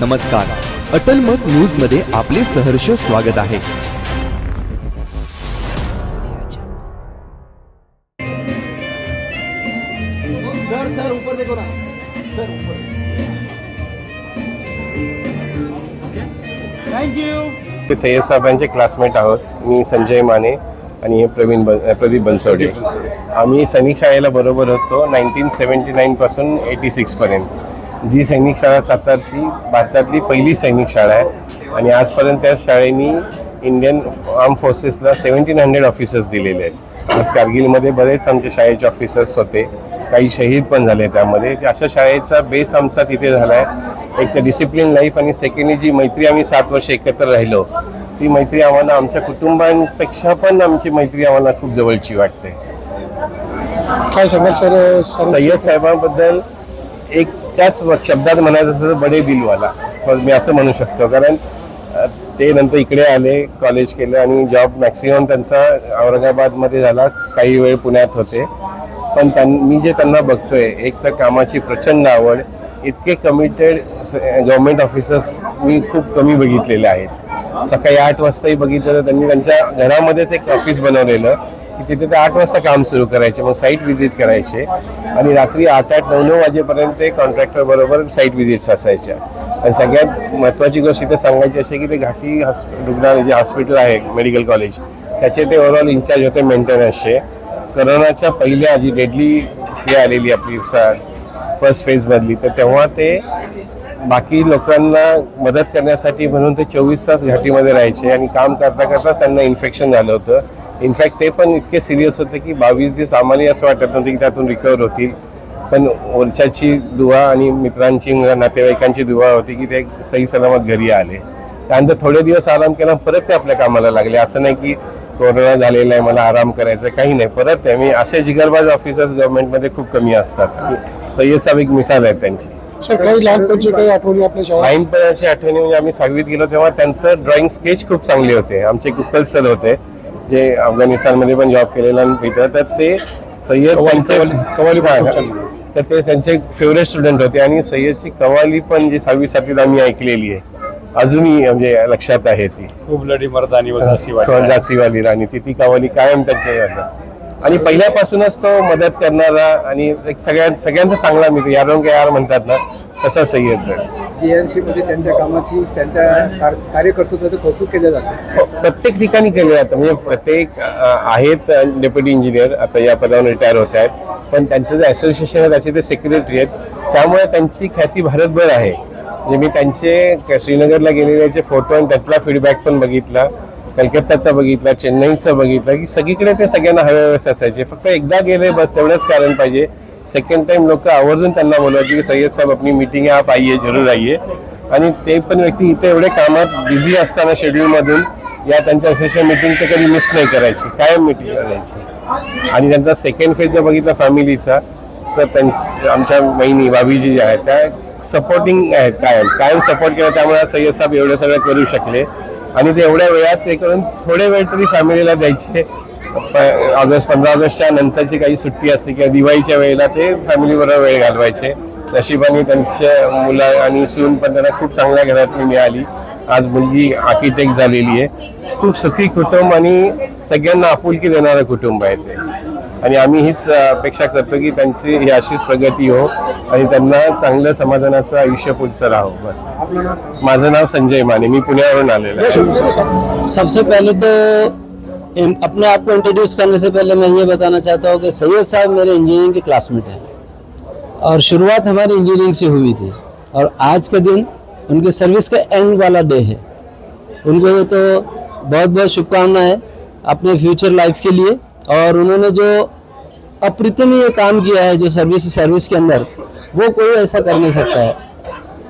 नमस्कार. अटल मत न्यूजमध्ये आपले सहर्ष स्वागत आहे. सर सर ऊपर देखो ना. सर ऊपर. ते सय्यद साहेबांचे क्लासमेट आहोत. मी संजय माने आणि हे प्रवीण बन प्रदीप बनसोडे. आम्ही सैनिक शाळेला बरोबर होतो नाईन्टीन सेवन्टी नाईनपासून एटी सिक्सपर्यंत जी सैनिक शाळा सातारची भारतातली पहिली सैनिक शाळा आहे. आणि आजपर्यंत त्या शाळेनी इंडियन आर्म फोर्सेसला सेवन्टीन हंड्रेड ऑफिसर्स दिलेले आहेत. आज कारगिलमध्ये बरेच आमचे शाळेचे ऑफिसर्स होते. काही शहीद पण झाले त्यामध्ये. अशा शाळेचा बेस आमचा तिथे झाला आहे. एक तर डिसिप्लिन लाईफ आणि सेकंडली जी मैत्री आम्ही सात वर्ष एकत्र राहिलो ती मैत्री आम्हाला आमच्या कुटुंबांपेक्षा पण आमची मैत्री आम्हाला खूप जवळची वाटते. काय सांगाल सर? सय्यद साहेबांबद्दल एक त्याच शब्दात म्हणायचं असं बडे दिलवाला पण मी असं म्हणू शकतो. कारण ते नंतर इकडे आले कॉलेज केलं आणि जॉब मॅक्सिमम त्यांचा औरंगाबादमध्ये झाला. काही वेळ पुण्यात होते. पण त्यां मी जे त्यांना बघतोय एक तर कामाची प्रचंड आवड. इतके कमिटेड गव्हर्मेंट ऑफिसर्स मी खूप कमी बघितलेले आहेत. सकाळी आठ वाजताही बघितलं तर त्यांनी त्यांच्या घरामध्येच एक ऑफिस बनवलेलं. की तिथे ते आठ वाजता काम सुरू करायचे मग साईट व्हिजिट करायचे. आणि रात्री आठ आठ नऊ नऊ वाजेपर्यंत ते कॉन्ट्रॅक्टर बरोबर साईट व्हिजिट्स असायच्या. आणि सगळ्यात महत्त्वाची गोष्ट इथे सांगायची अशी की ते घाटी हॉस् रुग्णालय जे हॉस्पिटल आहे मेडिकल कॉलेज त्याचे ते ओव्हरऑल इन्चार्ज होते मेंटेनन्सचे करोनाच्या पहिल्या जी डेडली फी आलेली आपली फर्स्ट फेजमधली तर तेव्हा ते बाकी लोकांना मदत करण्यासाठी म्हणून ते चोवीस तास घाटीमध्ये राहायचे आणि काम करता करताच त्यांना इन्फेक्शन झालं होतं. इनफॅक्ट ते पण इतके सिरियस होते की बावीस दिवस आम्हालाही असं वाटत नव्हतं की त्यातून रिकवर होतील. पण वर्षाची दुवा आणि मित्रांची नातेवाईकांची दुवा होती की ते सही सलामत घरी आले. त्यानंतर थोडे दिवस आराम केला परत ते आपल्या कामाला लागले. असं नाही की कोरोना झालेला आहे मला आराम करायचा काही नाही. परत ते मी असे जिगरबाज ऑफिसर्स गव्हर्नमेंटमध्ये खूप कमी असतात. आणि सय्यद साहेब एक मिसाल आहे त्यांची. काही लहानपणची काही आठवणी आपल्या शाळेत? लहानपणाची आठवणी म्हणजे आम्ही सहावीत गेलो तेव्हा त्यांचं ड्रॉइंग स्केच खूप चांगले होते. आमचे कुक्कल सर होते. जे अफगाणिस्तानमध्ये पण जॉब केलेला मित्र तर ते सय्यद कवाली तर ते त्यांचे फेवरेट स्टुडंट होते आणि सय्यदची कवाली पण जी सहावी सातवीत आम्ही ऐकलेली आहे अजूनही म्हणजे लक्षात आहे ती खूप लढी मर्दानी. जासीवाली राणी ती ती कवाली कायम त्यांच्या. आणि पहिल्यापासूनच तो मदत करणारा आणि एक सगळ्या सगळ्यांचा चांगला मित्र के यार म्हणतात ना तसा सय्यद जीएनसी मध्ये त्यांच्या कामाची त्यांच्या कार- कार्यकर्तृत्वाचं कौतुक केलं जातं. हो, प्रत्येक ठिकाणी केले जातं. म्हणजे प्रत्येक अ, आहेत डेप्युटी इंजिनियर आता या पदावर रिटायर होत आहेत पण त्यांचं जे असोसिएशन आहे त्याचे ते सेक्रेटरी आहेत. त्यामुळे त्यांची ख्याती भारतभर आहे. म्हणजे मी त्यांचे क- श्रीनगरला गेलेल्याचे फोटो आणि त्यातला फीडबॅक पण बघितला कलकत्ताचा बघितला चेन्नईचा बघितला की सगळीकडे ते सगळ्यांना हवे हवेस असायचे. फक्त एकदा गेले बस तेवढंच कारण पाहिजे. सेकंड टाइम लोक आवर्जून त्यांना बोलवायचे की सय्यद साहेब आपली मीटिंग आहे आप आइए जरूर आइए. आणि ते पण व्यक्ती इथे एवढे कामात बिझी असताना शेड्यूलमधून या त्यांच्या असोसिएशन मिटिंग ते कधी मिस नाही करायची कायम मिटिंग करायची. आणि त्यांचा सेकंड फेज जर बघितला फॅमिलीचा तर त्यांच्या आमच्या बहिणी भाभीजी ज्या आहेत त्या सपोर्टिंग आहेत कायम. कायम सपोर्ट केला त्यामुळे सय्यद साहेब एवढं सगळं करू शकले. आणि ते एवढ्या वेळात ते करून थोडे वेळ तरी फॅमिलीला द्यायचे. ऑगस्ट पंधरा ऑगस्टच्या नंतरची काही सुट्टी असते किंवा दिवाळीच्या वेळेला ते फॅमिली बरोबर वेळ घालवायचे. नशिबाने त्यांच्या मुलं आणि सून पण त्यांना खूप चांगल्या घरातली मिळाली. आज मुलगी आर्किटेक्ट झालेली आहे. खूप सुखी कुटुंब आणि सगळ्यांना आपुलकी देणारं कुटुंब आहे ते. आणि आम्ही हीच अपेक्षा करतो की त्यांची ही अशीच प्रगती हो आणि त्यांना चांगलं समाधानाचं आयुष्य पुढचं राहो. बस. माझं नाव संजय माने. मी पुण्यावरून आलेलो आहे. सबसे पहले तो इन- अपने आप को इंट्रोड्यूस करने से पहले मैं ये बताना चाहता हूँ कि सैयद साहब मेरे इंजीनियरिंग के क्लासमेट हैं। और शुरुआत हमारी इंजीनियरिंग से हुई थी। और आज का दिन उनके सर्विस का एंड वाला डे है। उनको तो बहुत बहुत शुभकामनाएँ अपने फ्यूचर लाइफ के लिए। और उन्होंने जो अप्रतिमीय काम किया है, जो सर्विस सर्विस के अंदर, वो कोई ऐसा कर नहीं सकता है।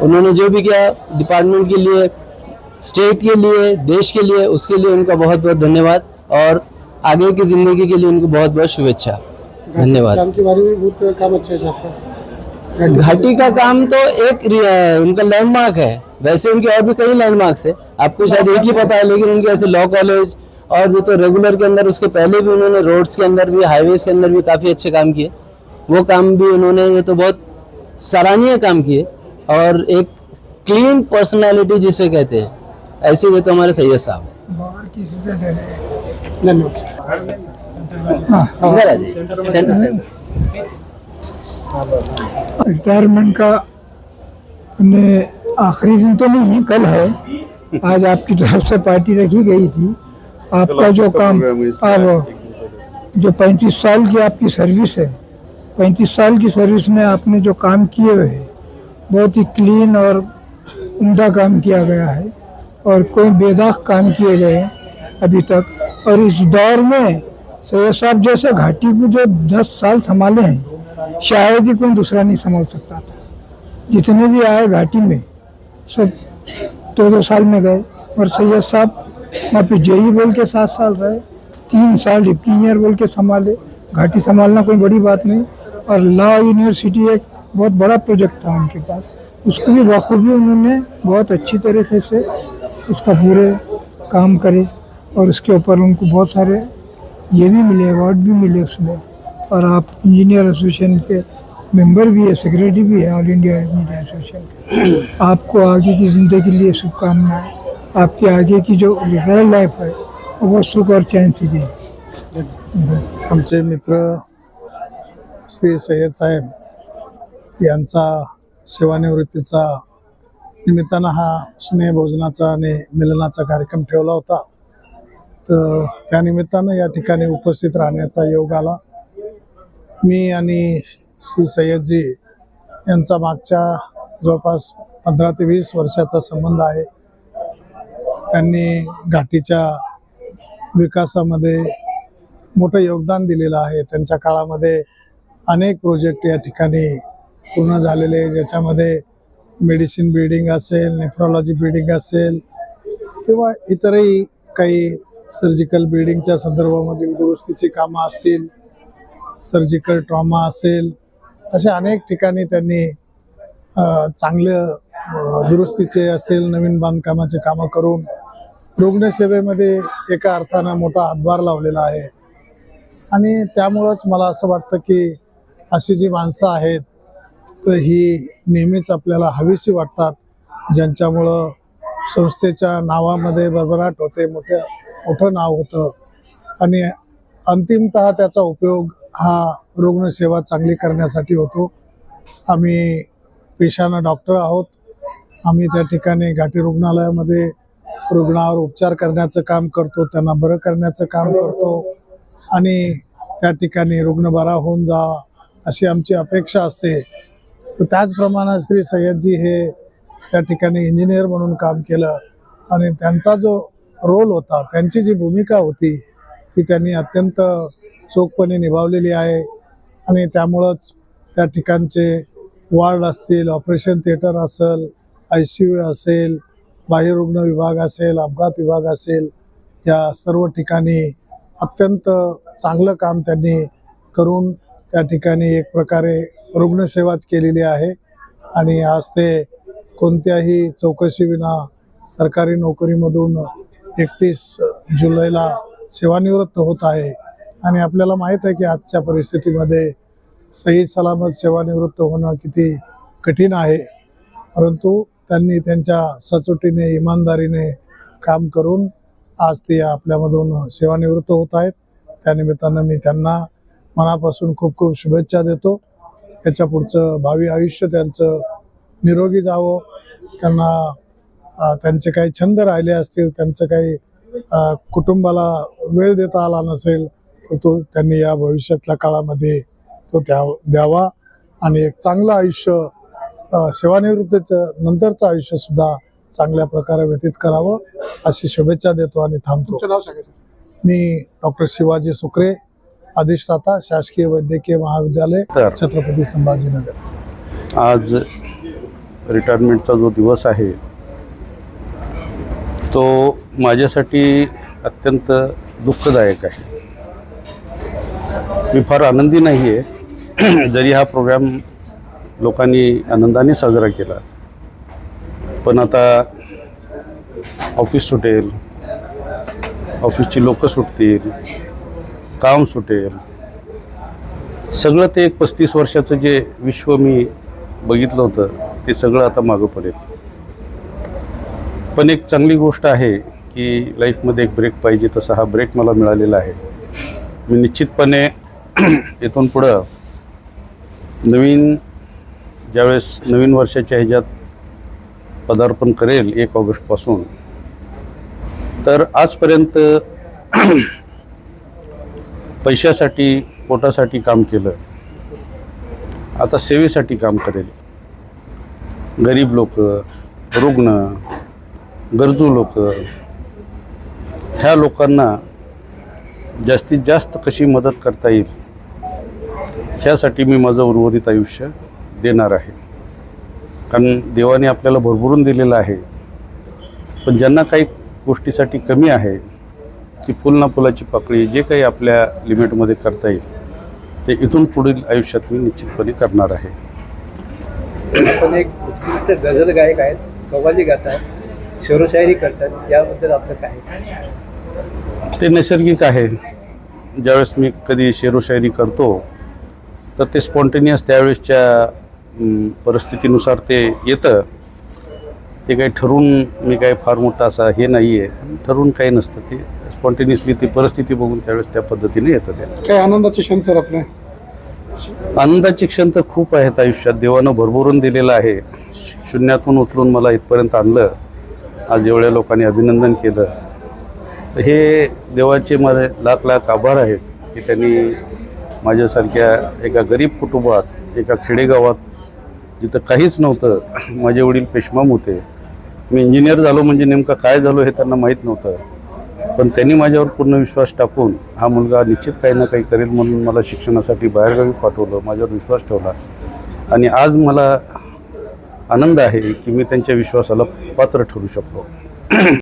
उन्होंने जो भी किया डिपार्टमेंट के लिए स्टेट के लिए, देश के लिए, उसके लिए उनका बहुत बहुत धन्यवाद। और आगे की ज़िंदगी के लिए उनको बहुत बहुत शुभेच्छा। धन्यवाद। काम के बारे में बहुत काम अच्छा है सबका घाटी का काम तो एक उनका लैंडमार्क है। वैसे उनके और भी कई लैंडमार्क्स है। आपको शायद एक ही पता है लेकिन उनके ऐसे लॉ कॉलेज और जो तो रेगुलर के अंदर उसके पहले भी उन्होंने रोड्स के अंदर भी हाईवेज के अंदर भी काफ़ी अच्छे काम किए। वो काम भी उन्होंने ये तो बहुत सराहनीय काम किए। और एक क्लीन पर्सनालिटी जिसे कहते हैं ऐसे हुए तो हमारे सैयद साहब हैं। धन्यवाद। रिटायरमेंट का ने आखिरी दिन तो नहीं है कल है। आज आपकी तरफ़ से पार्टी रखी गई थी। आपका जो काम अब जो पैंतीस साल की आपकी सर्विस है पैंतीस साल की सर्विस में आपने जो काम किए हुए हैं बहुत ही क्लीन और उम्दा काम किया गया है और कोई बेदाग काम किए गए हैं अभी तक। और इस दौर में सैयद साहब जैसे घाटी को जो दस साल संभाले हैं, शायद ही कोई दूसरा नहीं संभाल सकता था। जितने भी आए घाटी में, सब दो दो साल में गए और सैयद साहब वहाँ पे जेई बोल के सात साल रहे, तीन साल डिप्टी इंजीनियर बोल के संभाले। घाटी संभालना कोई बड़ी बात नहीं और लॉ यूनिवर्सिटी एक बहुत बड़ा प्रोजेक्ट था उनके पास। उसको भी बखूबी उन्होंने बहुत अच्छी तरीके से उसका पूरे काम करे। और उसके ऊपर उनको बहुत सारे ये भी मिले अवार्ड भी मिले उसमें। और आप इंजीनियर एसोसिएशन के मेंबर भी है सेक्रेटरी भी है ऑल इंडिया इंजीनियर एसोसिएशन के। आपको आगे की ज़िंदगी के लिए शुभकामनाएँ। आपकी आगे की जो रिटायर लाइफ है वो सुख और चैन से दे। आमचे मित्र श्री सय्यद साहेब यांचा सेवानिवृत्तीचा निमित्तानं हा स्नेहभोजनाचा आणि मिलनाचा कार्यक्रम ठेवला होता. त्यानिमित्तानं या ठिकाणी उपस्थित राहण्याचा योग आला. मी आणि श्री सय्यदजी यांचा मागच्या जवळपास पंधरा ते वीस वर्षाचा संबंध आहे. त्यांनी घाटीच्या विकासामध्ये मोठं योगदान दिलेलं आहे. त्यांच्या काळामध्ये अनेक प्रोजेक्ट या ठिकाणी पूर्ण झालेले ज्याच्यामध्ये मेडिसिन बिल्डिंग असेल नेफ्रॉलॉजी बिल्डिंग असेल किंवा इतरही काही सर्जिकल बिल्डिंगच्या संदर्भामधील दुरुस्तीची कामं असतील सर्जिकल ट्रॉमा असेल अशा अनेक ठिकाणी त्यांनी चांगलं दुरुस्तीचे असेल नवीन बांधकामाचे कामं करून रुग्णसेवेमध्ये एका अर्थानं मोठा हातभार लावलेला आहे. आणि त्यामुळंच मला असं वाटतं की अशी जी माणसं आहेत तर ही नेहमीच आपल्याला हवीशी वाटतात ज्यांच्यामुळं संस्थेच्या नावामध्ये भरभराट होते मोठं मोठं नाव होतं. आणि अंतिमतः त्याचा उपयोग हा रुग्णसेवा चांगली करण्यासाठी होतो. आम्ही पेशानं डॉक्टर आहोत. आम्ही त्या ठिकाणी घाटी रुग्णालयामध्ये रुग्णावर उपचार करण्याचं काम करतो त्यांना बरं करण्याचं काम करतो आणि त्या ठिकाणी रुग्ण बरा होऊन जा अशी आमची अपेक्षा असते. तर त्याचप्रमाणे श्री सय्यदजी हे त्या ठिकाणी इंजिनियर म्हणून काम केलं आणि त्यांचा जो रोल होता त्यांची जी भूमिका होती ती त्यांनी अत्यंत चोखपणे निभावलेली आहे. आणि त्यामुळंच त्या ठिकाणचे वार्ड असतील ऑपरेशन थिएटर असेल आय सी यू असेल बाह्यरुग्ण विभाग असेल अपघात विभाग असेल या सर्व ठिकाणी अत्यंत चांगलं काम त्यांनी करून त्या ठिकाणी एक प्रकारे रुग्णसेवाच केलेली आहे. आणि आज ते कोणत्याही चौकशीविना सरकारी नोकरीमधून एकतीस जुलैला सेवानिवृत्त होत आहे. आणि आपल्याला माहीत आहे की आजच्या परिस्थितीमध्ये सही सलामत सेवानिवृत्त होणं किती कठीण आहे. परंतु त्यांनी त्यांच्या सचोटीने इमानदारीने काम करून आज ते आपल्यामधून सेवानिवृत्त होत आहेत. त्यानिमित्तानं मी त्यांना मनापासून खूप खूप शुभेच्छा देतो. याच्या पुढचं भावी आयुष्य त्यांचं निरोगी जावं. त्यांना त्यांचे काही छंद राहिले असतील त्यांचं काही कुटुंबाला वेळ देता आला नसेल तर तो त्यांनी या भविष्यातल्या काळामध्ये तो त्या द्यावा आणि एक चांगलं आयुष्य सेवानिवृत्तीचं नंतरचं आयुष्यसुद्धा चांगल्या प्रकारे व्यतीत करावं अशी शुभेच्छा देतो आणि थांबतो मी डॉक्टर शिवाजी सुक्रे अधिष्ठाता शासकीय वैद्यकीय महाविद्यालय तर. छत्रपती संभाजीनगर आज रिटायरमेंटचा जो दिवस आहे तो माझ्यासाठी अत्यंत दुःखदायक आहे. मी फार आनंदी नाही आहे. जरी हा प्रोग्राम लोकांनी आनंदाने साजरा केला. पण आता ऑफिस सुटेल ऑफिसची लोकं सुटतील काम सुटेल. सगळं ते एक पस्तीस वर्षाचं जे विश्व मी बघितलं होतं ते सगळं आता मागं पडेल. पण एक चांगली गोष्ट आहे की लाईफमध्ये एक ब्रेक पाहिजे तसा हा ब्रेक मला मिळालेला आहे. मी निश्चितपणे इथून पुढं नवीन ज्यावेळेस नवीन वर्षाच्या ह्याच्यात पदार्पण करेल एक ऑगस्टपासून तर आजपर्यंत पैशासाठी पोटासाठी काम केलं आता सेवेसाठी काम करेल. गरीब लोक रुग्ण गरजू लोक ह्या लोकांना जास्तीत जास्त कशी मदत करता येईल ह्यासाठी मी माझं उर्वरित आयुष्य देणार आहे. कारण देवाने आपल्याला भरभरून दिलेलं आहे. पण ज्यांना काही गोष्टीसाठी कमी आहे ती फुल ना फुलाची पाकळी जे काही आपल्या लिमिटमध्ये करता येईल ते इथून पुढील आयुष्यात मी निश्चितपणे करणार आहे. आपण एक उत्कृष्ट गझल गायक आहेत कव्वाली आहेत. शेरोशायरी करतात याबद्दल आपलं काय? ते नैसर्गिक आहे. ज्यावेळेस मी कधी शेरोशायरी करतो तर ते स्पॉन्टेनियस त्यावेळेसच्या परिस्थितीनुसार ते येतं. ते काही ठरवून मी काही फार मोठा असा हे नाही आहे ठरवून काही नसतं. ते स्पॉन्टेनियसली ती परिस्थिती बघून त्यावेळेस त्या पद्धतीने येतं ते. काय आनंदाचे क्षण सर आपले? आनंदाचे क्षण तर खूप आहेत आयुष्यात. देवानं भरभरून दिलेलं आहे. श- शून्यातून उचलून मला इथपर्यंत आणलं. आज एवढ्या लोकांनी अभिनंदन केलं. तर हे देवाचे माझे लाख लाख आभार आहेत की त्यांनी माझ्यासारख्या एका गरीब कुटुंबात एका खेडेगावात जिथं काहीच नव्हतं माझे वडील पेशमाम होते. मी इंजिनियर झालो म्हणजे नेमकं काय झालो हे त्यांना माहीत नव्हतं. पण त्यांनी माझ्यावर पूर्ण विश्वास टाकून हा मुलगा निश्चित काही ना काही करेल म्हणून मला शिक्षणासाठी बाहेरगावी पाठवलं माझ्यावर विश्वास ठेवला. आणि आज मला आनंद आहे की मी त्यांच्या विश्वासाला पात्र ठरू शकलो.